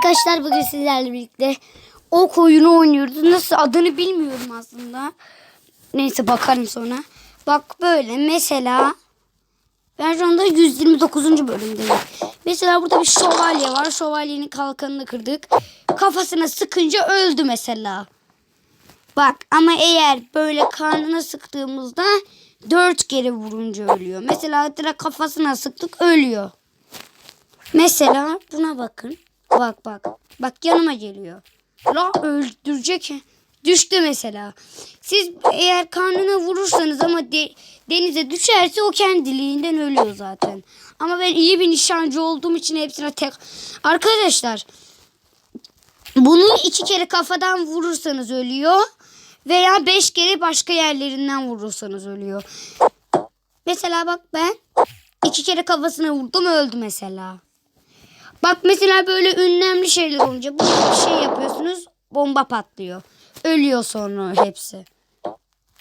Arkadaşlar bugün sizlerle birlikte ok oyunu oynuyoruz. Nasıl adını bilmiyorum aslında. Neyse bakarım sonra. Bak böyle mesela ben şu anda 129. bölümdeyim. Mesela burada bir şövalye var. Şövalyenin kalkanını kırdık. Kafasına sıkınca öldü mesela. Bak ama eğer böyle karnına sıktığımızda dört kere vurunca ölüyor. Mesela direkt kafasına sıktık ölüyor. Mesela buna bakın. Bak bak. Bak yanıma geliyor. La öldürecek. Düştü mesela. Siz eğer karnına vurursanız ama de- denize düşerse o kendiliğinden ölüyor zaten. Ama ben iyi bir nişancı olduğum için hepsine tek... Arkadaşlar bunu iki kere kafadan vurursanız ölüyor. Veya beş kere başka yerlerinden vurursanız ölüyor. Mesela bak ben iki kere kafasına vurdum öldü mesela. Bak mesela böyle önemli şeyler olunca bu bir şey yapıyorsunuz bomba patlıyor. Ölüyor sonra hepsi.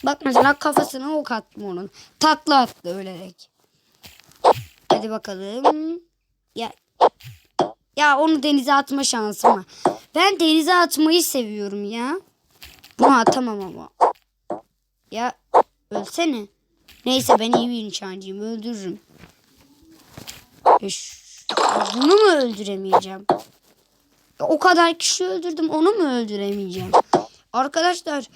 Bak mesela kafasına ok attım onun. Takla attı ölerek. Hadi bakalım. Ya ya onu denize atma şansım var. Ben denize atmayı seviyorum ya. Bunu atamam ama. Ya ölsene. Neyse ben iyi bir nişancıyım öldürürüm. Eş, bunu mu öldüremeyeceğim? O kadar kişi öldürdüm onu mu öldüremeyeceğim? Arkadaşlar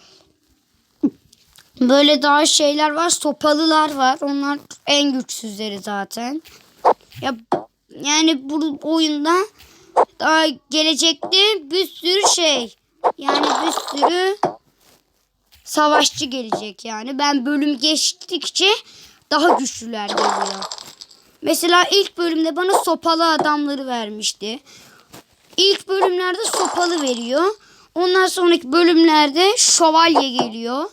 böyle daha şeyler var sopalılar var. Onlar en güçsüzleri zaten. Ya yani bu oyunda daha gelecekte bir sürü şey yani bir sürü savaşçı gelecek yani. Ben bölüm geçtikçe daha güçlüler geliyor. Mesela ilk bölümde bana sopalı adamları vermişti. İlk bölümlerde sopalı veriyor. Ondan sonraki bölümlerde şövalye geliyor.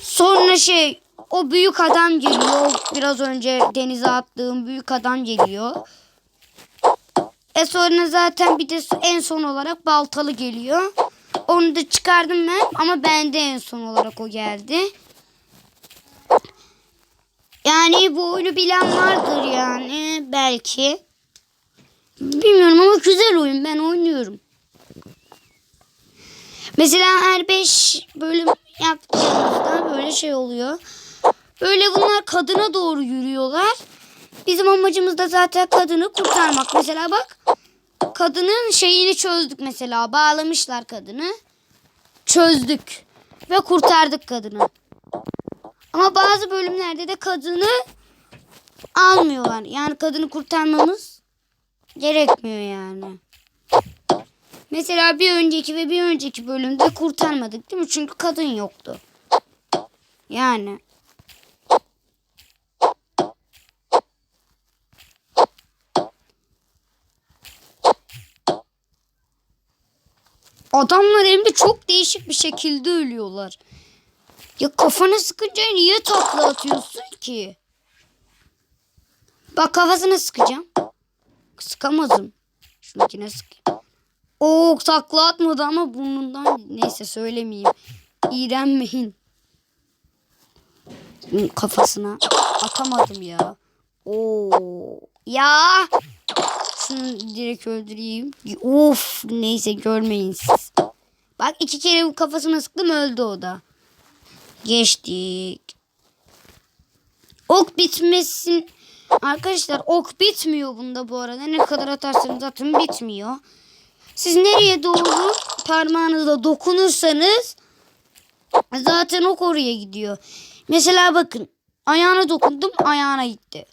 Sonra şey o büyük adam geliyor. Biraz önce denize attığım büyük adam geliyor. E sonra zaten bir de en son olarak baltalı geliyor. Onu da çıkardım ben ama bende en son olarak o geldi. Yani bu oyunu bilen vardır yani belki. Bilmiyorum ama güzel oyun ben oynuyorum. Mesela her 5 bölüm yaptığımızda böyle şey oluyor. Böyle bunlar kadına doğru yürüyorlar. Bizim amacımız da zaten kadını kurtarmak. Mesela bak kadının şeyini çözdük mesela. Bağlamışlar kadını. Çözdük. Ve kurtardık kadını. Ama bazı bölümlerde de kadını almıyorlar. Yani kadını kurtarmamız gerekmiyor yani. Mesela bir önceki ve bir önceki bölümde kurtarmadık değil mi? Çünkü kadın yoktu. Yani. Adamlar hem de çok değişik bir şekilde ölüyorlar. Ya kafana sıkınca niye takla atıyorsun ki? Bak kafasına sıkacağım. Sıkamazım. Şununkine sıkayım. Oo takla atmadı ama burnundan neyse söylemeyeyim. İğrenmeyin. Kafasına atamadım ya. Oo ya. Şunu direkt öldüreyim. Of neyse görmeyin siz. Bak iki kere kafasına sıktım öldü o da. Geçtik. Ok bitmesin. Arkadaşlar ok bitmiyor bunda bu arada. Ne kadar atarsanız atın bitmiyor. Siz nereye doğru parmağınızla dokunursanız zaten ok oraya gidiyor. Mesela bakın ayağına dokundum ayağına gitti.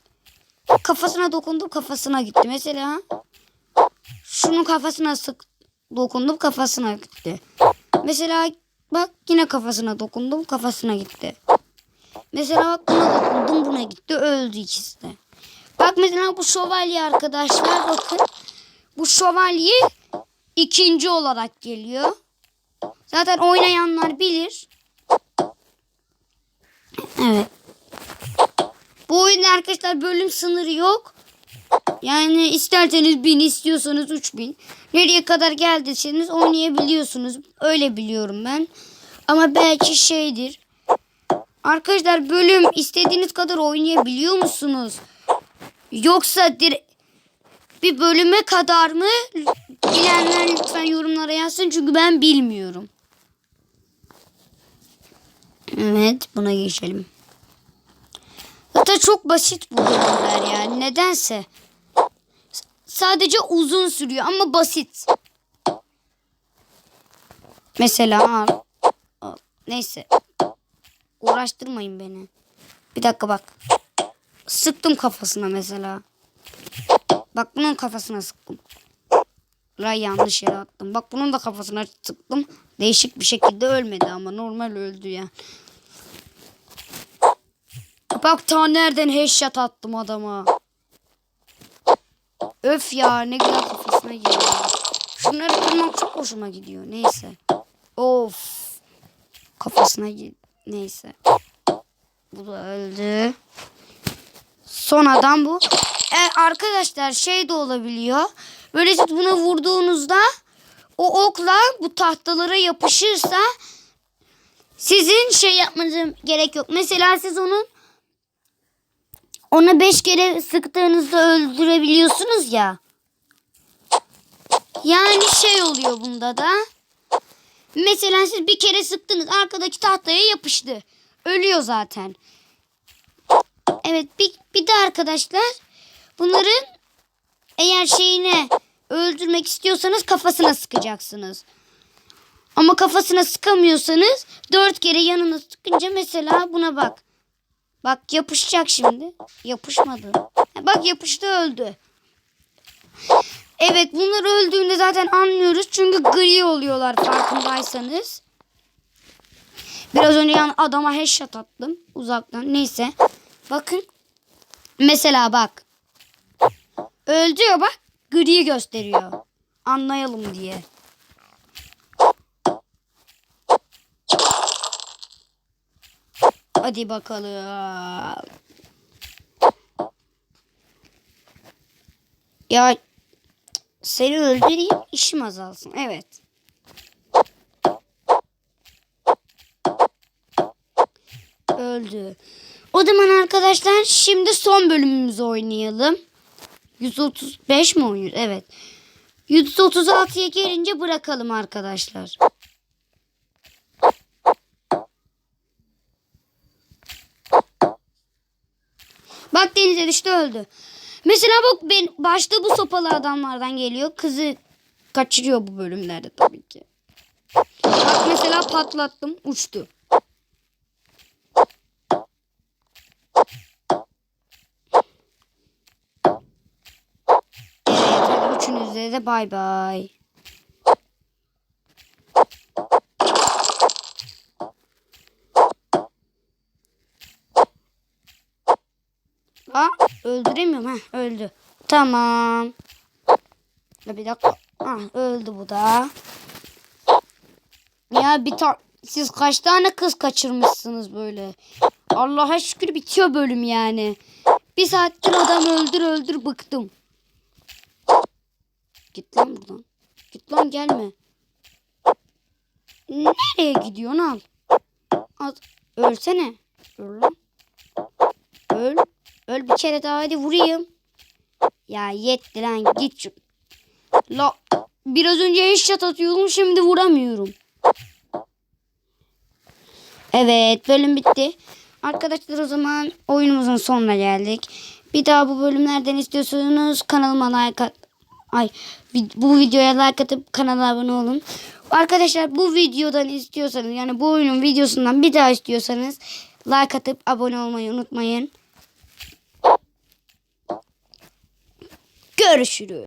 Kafasına dokundum kafasına gitti. Mesela şunun kafasına sık dokundum kafasına gitti. Mesela bak yine kafasına dokundum kafasına gitti. Mesela bak buna dokundum buna gitti öldü ikisi de. Bak mesela bu şövalye arkadaşlar bakın. Bu şövalye ikinci olarak geliyor. Zaten oynayanlar bilir. Evet. Bu oyunda arkadaşlar bölüm sınırı yok. Yani isterseniz bin istiyorsanız 3000. Nereye kadar geldiyseniz oynayabiliyorsunuz. Öyle biliyorum ben. Ama belki şeydir. Arkadaşlar bölüm istediğiniz kadar oynayabiliyor musunuz? Yoksa dire bir bölüme kadar mı? Bilenler lütfen yorumlara yazsın çünkü ben bilmiyorum. Evet buna geçelim. Zaten çok basit bu bölümler yani nedense. Sadece uzun sürüyor ama basit. Mesela. Neyse. Uğraştırmayın beni. Bir dakika bak. Sıktım kafasına mesela. Bak bunun kafasına sıktım. La yanlış yere attım. Bak bunun da kafasına sıktım. Değişik bir şekilde ölmedi ama normal öldü ya. Bak ta nereden headshot attım adama. Öf ya ne güzel kafasına giriyor. Şunları kırmak çok hoşuma gidiyor. Neyse. Of. Kafasına gir. Neyse. Bu da öldü. Son adam bu. E, arkadaşlar şey de olabiliyor. Böyle siz buna vurduğunuzda o okla bu tahtalara yapışırsa sizin şey yapmanıza gerek yok. Mesela siz onun ona beş kere sıktığınızda öldürebiliyorsunuz ya. Yani şey oluyor bunda da. Mesela siz bir kere sıktınız arkadaki tahtaya yapıştı. Ölüyor zaten. Evet bir, bir de arkadaşlar bunların eğer şeyine öldürmek istiyorsanız kafasına sıkacaksınız. Ama kafasına sıkamıyorsanız dört kere yanına sıkınca mesela buna bak. Bak yapışacak şimdi. Yapışmadı. Bak yapıştı öldü. Evet bunlar öldüğünde zaten anlıyoruz. Çünkü gri oluyorlar farkındaysanız. Biraz önce yan adama headshot attım uzaktan. Neyse. Bakın. Mesela bak. Öldü ya bak. Gri gösteriyor. Anlayalım diye. Hadi bakalım. Ya seni öldüreyim işim azalsın. Evet. Öldü. O zaman arkadaşlar şimdi son bölümümüzü oynayalım. 135 mi oynuyoruz? Evet. 136'ya gelince bırakalım arkadaşlar. Bak denize düştü öldü. Mesela bak ben başta bu sopalı adamlardan geliyor. Kızı kaçırıyor bu bölümlerde tabii ki. Bak mesela patlattım uçtu. Evet de bay bay. Aa öldüremiyorum ha öldü. Tamam. Bir dakika. Ah öldü bu da. Ya bir ta siz kaç tane kız kaçırmışsınız böyle? Allah'a şükür bitiyor bölüm yani. Bir saattir adam öldür öldür bıktım. Git lan buradan. Git lan gelme. Nereye gidiyorsun? Al. Ölsene. Öl lan. Öl. Bir kere daha hadi vurayım. Ya yetti lan git şu. La biraz önce headshot atıyordum şimdi vuramıyorum. Evet bölüm bitti. Arkadaşlar o zaman oyunumuzun sonuna geldik. Bir daha bu bölümlerden istiyorsanız kanalıma like at. Ay bu videoya like atıp kanala abone olun. Arkadaşlar bu videodan istiyorsanız yani bu oyunun videosundan bir daha istiyorsanız like atıp abone olmayı unutmayın. Görüşürüz.